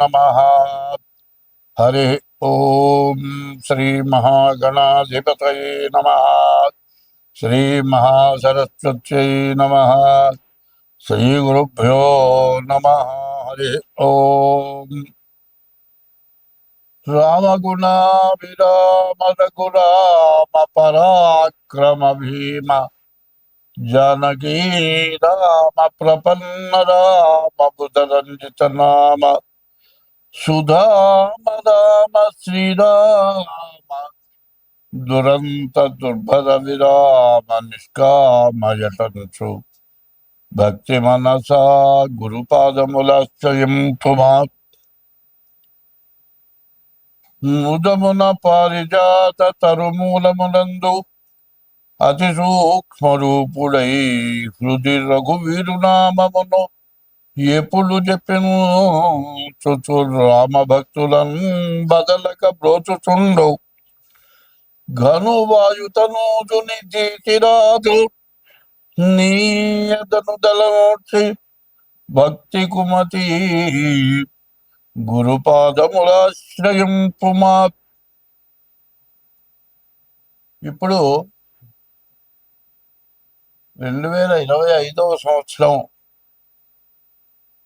नमः। हरे ॐ श्रीमहागणाधिपतये नमः। नम। नमः श्रीगुरुभ्यो नमः। हरे ॐ रामगुणाभिरामरघुरामपराक्रम भीम जानकी राम प्रपन्न राम बुधरंजित नाम సుధామ రామ శ్రీరామ దురంత దుర్భర విరామ నిష్కామయటంచు భక్తి మనసా గురుపాదములాశ్రయం పుమా ముదమున పారిజాత తరుమూలమునందు అతి సూక్ష్మ రూపుడై హృది రఘువీరునామమును ఎప్పుడు చెప్పెను చుచు రామ భక్తులను బదలక బ్రోచుచుండు. ఘను వాయుతనూజుని తీసిరాదు నీయదను దళమోక్షి భక్తి కుమతి గురుపాదములాశ్రయం పుమా ఇప్పుడు రెండు వేల ఇరవై ఐదవ సంవత్సరం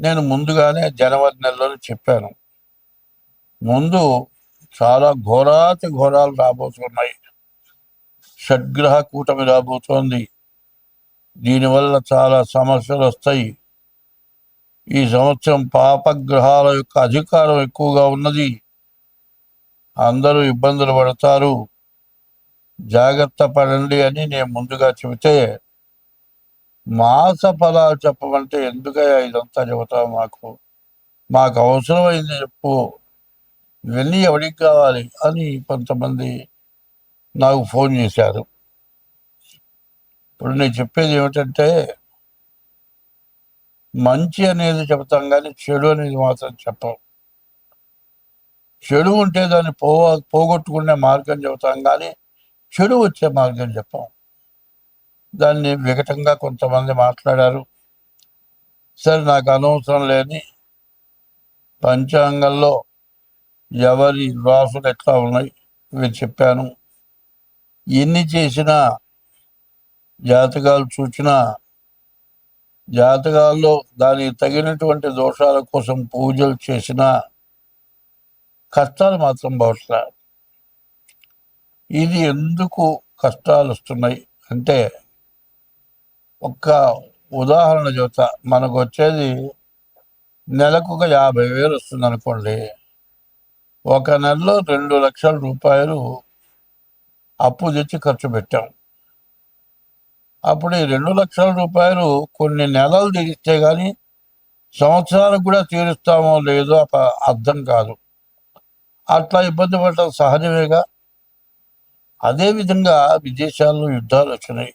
నేను ముందుగానే జనవరి నెలలోనే చెప్పాను. ముందు చాలా ఘోరాతి ఘోరాలు రాబోతున్నాయి. షడ్గ్రహ కూటమి రాబోతోంది. దీనివల్ల చాలా సమస్యలు వస్తాయి. ఈ సంవత్సరం పాపగ్రహాల యొక్క అధికారం ఎక్కువగా ఉన్నది. అందరూ ఇబ్బందులు పడతారు. జాగ్రత్త పడండి అని నేను ముందుగా చెబితే మాస ఫలాలు చెప్పమంటే ఎందుకయ్యా ఇదంతా చెబుతావు మాకు? మాకు అవసరమైంది చెప్పు. ఇవన్నీ ఎవరికి కావాలి అని కొంతమంది నాకు ఫోన్ చేశారు. ఇప్పుడు నేను చెప్పేది ఏమిటంటే మంచి అనేది చెబుతాం కానీ చెడు అనేది మాత్రం చెప్పం. చెడు ఉంటే దాన్ని పో పోగొట్టుకునే మార్గం చెబుతాం కానీ చెడు వచ్చే మార్గం చెప్పాం. దాన్ని వికటంగా కొంతమంది మాట్లాడారు. సరే నాకు అనవసరం లేని పంచాంగంలో ఎవరి రాసులు ఎట్లా ఉన్నాయి? ఇవి చెప్పాను. ఎన్ని చేసినా జాతకాలు చూసినా జాతకాల్లో దానికి తగినటువంటి దోషాల కోసం పూజలు చేసినా కష్టాలు మాత్రం బహుశా ఇది ఎందుకు కష్టాలు వస్తున్నాయి అంటే ఒక్క ఉదాహరణ చెబుతా మనకు వచ్చేది నెలకు ఒక యాభై వేలు వస్తుంది అనుకోండి ఒక నెలలో రెండు లక్షల రూపాయలు అప్పు తెచ్చి ఖర్చు పెట్టాం. అప్పుడు ఈ రెండు లక్షల రూపాయలు కొన్ని నెలలు తీరిస్తే కానీ సంవత్సరాలకు కూడా తీరుస్తామో లేదో అప- అర్థం కాదు. అట్లా ఇబ్బంది పడటం సహజమేగా. అదేవిధంగా విదేశాల్లో యుద్ధాలు వచ్చినాయి.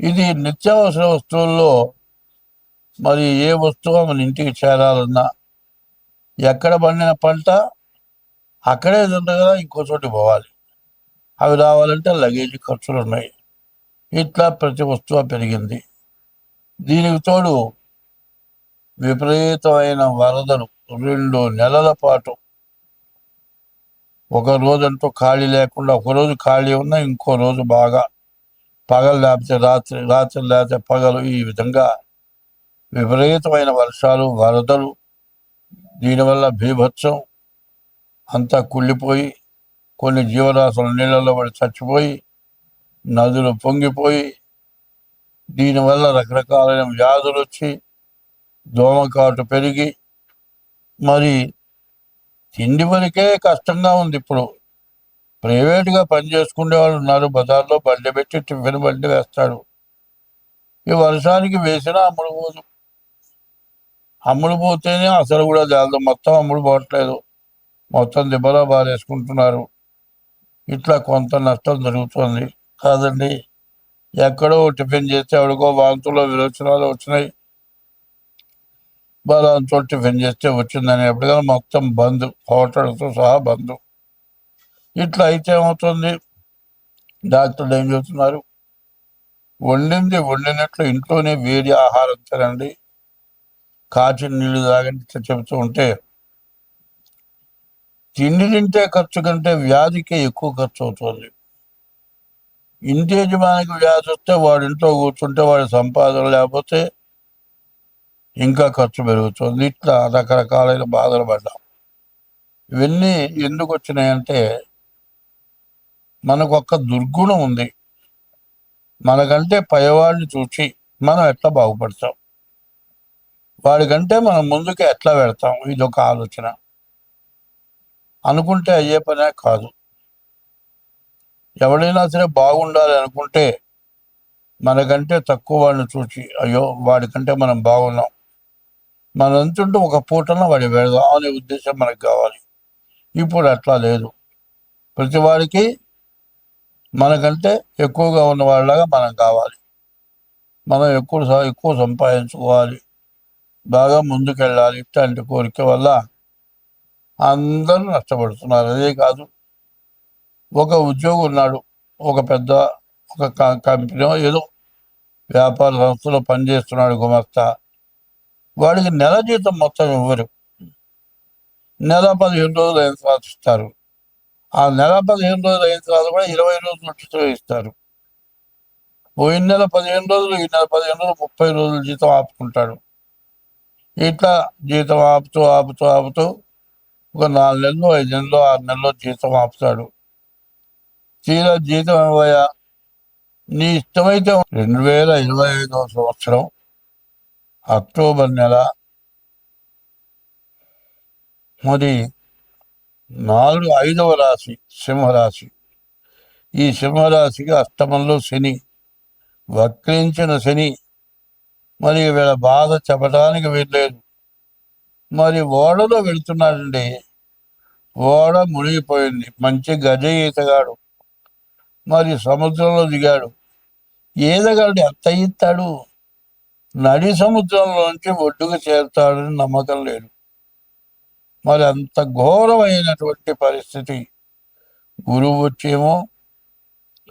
ఇది నిత్యావసర వస్తువుల్లో మరి ఏ వస్తువు మన ఇంటికి చేరాలన్నా ఎక్కడ పండిన పంట అక్కడే తిండగా ఇంకో చోటి పోవాలి. అవి రావాలంటే లగేజ్ ఖర్చులు ఉన్నాయి ఇట్లా ప్రతి వస్తువు పెరిగింది. దీనికి తోడు విపరీతమైన వరదలు రెండు నెలల పాటు. ఒక రోజంటూ ఖాళీ లేకుండా ఒక రోజు ఖాళీ ఉన్నా ఇంకో రోజు బాగా పగలు లేకపోతే రాత్రి రాత్రి లేకపోతే పగలు ఈ విధంగా విపరీతమైన వర్షాలు వరదలు దీనివల్ల భీభత్సం అంతా కుళ్ళిపోయి కొన్ని జీవరాశులు నీళ్ళలో పడి చచ్చిపోయి నదులు పొంగిపోయి దీనివల్ల రకరకాలైన వ్యాధులు వచ్చి దోమకాటు పెరిగి మరి తిండి వరకే కష్టంగా ఉంది ఇప్పుడు. ప్రైవేట్గా పని చేసుకునే వాళ్ళు ఉన్నారు బజార్లో బండి పెట్టి టిఫిన్ బండి వేస్తాడు ఈ వర్షానికి వేసినా అమ్ముడు పోదు. అమ్ముడు పోతేనే అసలు కూడా జాలదు మొత్తం అమ్ముడు పోవట్లేదు. మొత్తం దిబ్బలా బారేసుకుంటున్నారు ఇట్లా కొంత నష్టం జరుగుతుంది. కాదండి ఎక్కడో టిఫిన్ చేస్తే ఎవడికో వాంతులో విరోచనాలు వచ్చినాయి. బలాంతో టిఫిన్ చేస్తే వచ్చిందని ఎప్పటికైనా మొత్తం బంద్ హోటల్తో సహా బంద్. ఇట్లా అయితే ఏమవుతుంది? డాక్టర్లు ఏం చెబుతున్నారు? వండింది వండినట్లు ఇంట్లోనే వేడి ఆహారం తినండి. కాచిన నీళ్ళు తాగండి ఇట్లా చెబుతూ ఉంటే తిండి తింటే ఖర్చు కంటే వ్యాధికే ఎక్కువ ఖర్చు అవుతుంది. ఇంటి యజమానికి వ్యాధి వస్తే వాడి ఇంట్లో కూర్చుంటే వాడి సంపాదన లేకపోతే ఇంకా ఖర్చు పెరుగుతుంది. ఇట్లా రకరకాలైన బాధలు పడ్డాం. ఇవన్నీ ఎందుకు వచ్చినాయంటే మనకు ఒక దుర్గుణం ఉంది. మనకంటే పైవాడిని చూసి మనం ఎట్లా బాగుపడతాం? వాడికంటే మనం ముందుకు ఎట్లా పెడతాం ఇది ఒక ఆలోచన. అనుకుంటే అయ్యే పనే కాదు. ఎవడైనా సరే బాగుండాలి అనుకుంటే మనకంటే తక్కువ వాడిని చూసి అయ్యో వాడికంటే మనం బాగున్నాం. మనం ఎంతుంటే ఒక పూటన వాడి పెడదాం అనే ఉద్దేశం మనకు కావాలి. ఇప్పుడు అట్లా లేదు. ప్రతి వాడికి మనకంటే ఎక్కువగా ఉన్న వాళ్ళలాగా మనం కావాలి. మనం ఎక్కువ ఎక్కువ సంపాదించుకోవాలి. బాగా ముందుకెళ్ళాలి ఇట్లాంటి కోరిక వల్ల అందరూ నష్టపడుతున్నారు. అదే కాదు ఒక ఉద్యోగి ఉన్నాడు ఒక పెద్ద ఒక క- కంపెనీ ఏదో వ్యాపార సంస్థలో పనిచేస్తున్నాడు గుమస్తా. వాడికి నెల జీతం మొత్తం ఇవ్వరు. నెల పదిహేను రోజులు అయిన సాధిస్తారు ఇస్తారు ఆ నెల పదిహేను రోజులు అయిన తర్వాత కూడా ఇరవై రోజులు ఉచితం ఇస్తారు. పోయిన నెల పదిహేను రోజులు ఈ నెల పదిహేను రోజులు ముప్పై రోజులు జీతం ఆపుకుంటాడు. ఇట్లా జీతం ఆపుతూ ఆపుతూ ఆపుతూ ఒక నాలుగు నెలలు ఐదు నెలలు ఆరు నెలలు జీతం ఆపుతాడు. తీరా జీతం ఇవ్వయా? నీ ఇష్టమైతే రెండు వేల ఇరవై ఐదవ సంవత్సరం అక్టోబర్ నెల. మరి నాలుగు ఐదవ రాశి సింహరాశి. ఈ సింహరాశికి అష్టమంలో శని వక్రించిన శని మరి వీళ్ళ బాధ చెప్పడానికి వెళ్ళలేదు మరి ఓడలో వెళుతున్నాడండి. ఓడ మునిగిపోయింది. మంచి గజ ఈతగాడు మరి సముద్రంలో దిగాడు. ఈదగాడు ఎంత ఈతాడు నడి సముద్రంలోంచి ఒడ్డుకు చేరుతాడని నమ్మకం లేదు. మరి అంత ఘోరమైనటువంటి పరిస్థితి. గురువు వచ్చేమో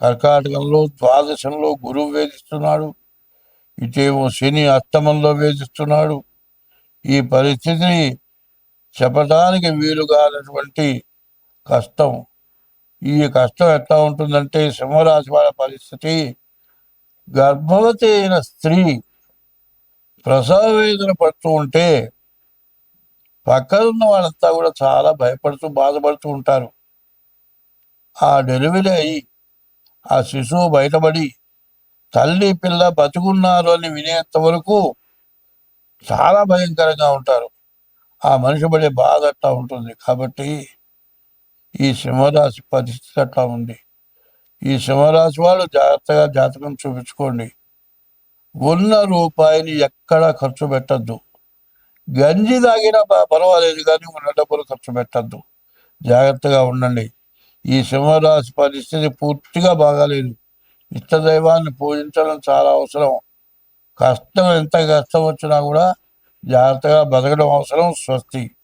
కర్కాటకంలో ద్వాదశంలో గురువు వేధిస్తున్నాడు. ఇటేమో శని అష్టమంలో వేధిస్తున్నాడు. ఈ పరిస్థితిని చెప్పడానికి వీలు కానటువంటి కష్టం. ఈ కష్టం ఎట్లా ఉంటుందంటే సింహరాశి వాళ్ళ పరిస్థితి. గర్భవతి అయిన స్త్రీ ప్రసవ వేదన పడుతూ ఉంటే పక్కనున్న వాళ్ళంతా కూడా చాలా భయపడుతూ బాధపడుతూ ఉంటారు. ఆ డెలివరీ అయ్యి ఆ శిశువు బయటపడి తల్లి పిల్ల బతుకున్నారు అని వినేంత వరకు చాలా భయంకరంగా ఉంటారు. ఆ మనిషి పడే బాధ అట్లా ఉంటుంది. కాబట్టి ఈ సింహరాశి పరిస్థితి అట్లా ఉంది. ఈ సింహరాశి వాళ్ళు జాగ్రత్తగా జాతకం చూపించుకోండి. ఉన్న రూపాయిని ఎక్కడా ఖర్చు పెట్టద్దు. గంజి తాగినా పర్వాలేదు కానీ మన డబ్బులు ఖర్చు పెట్టద్దు. జాగ్రత్తగా ఉండండి. ఈ సింహరాశి పరిస్థితి పూర్తిగా బాగాలేదు. ఇష్టదైవాన్ని పూజించడం చాలా అవసరం. కష్టం ఎంత కష్టం వచ్చినా కూడా జాగ్రత్తగా బతకడం అవసరం. స్వస్తి.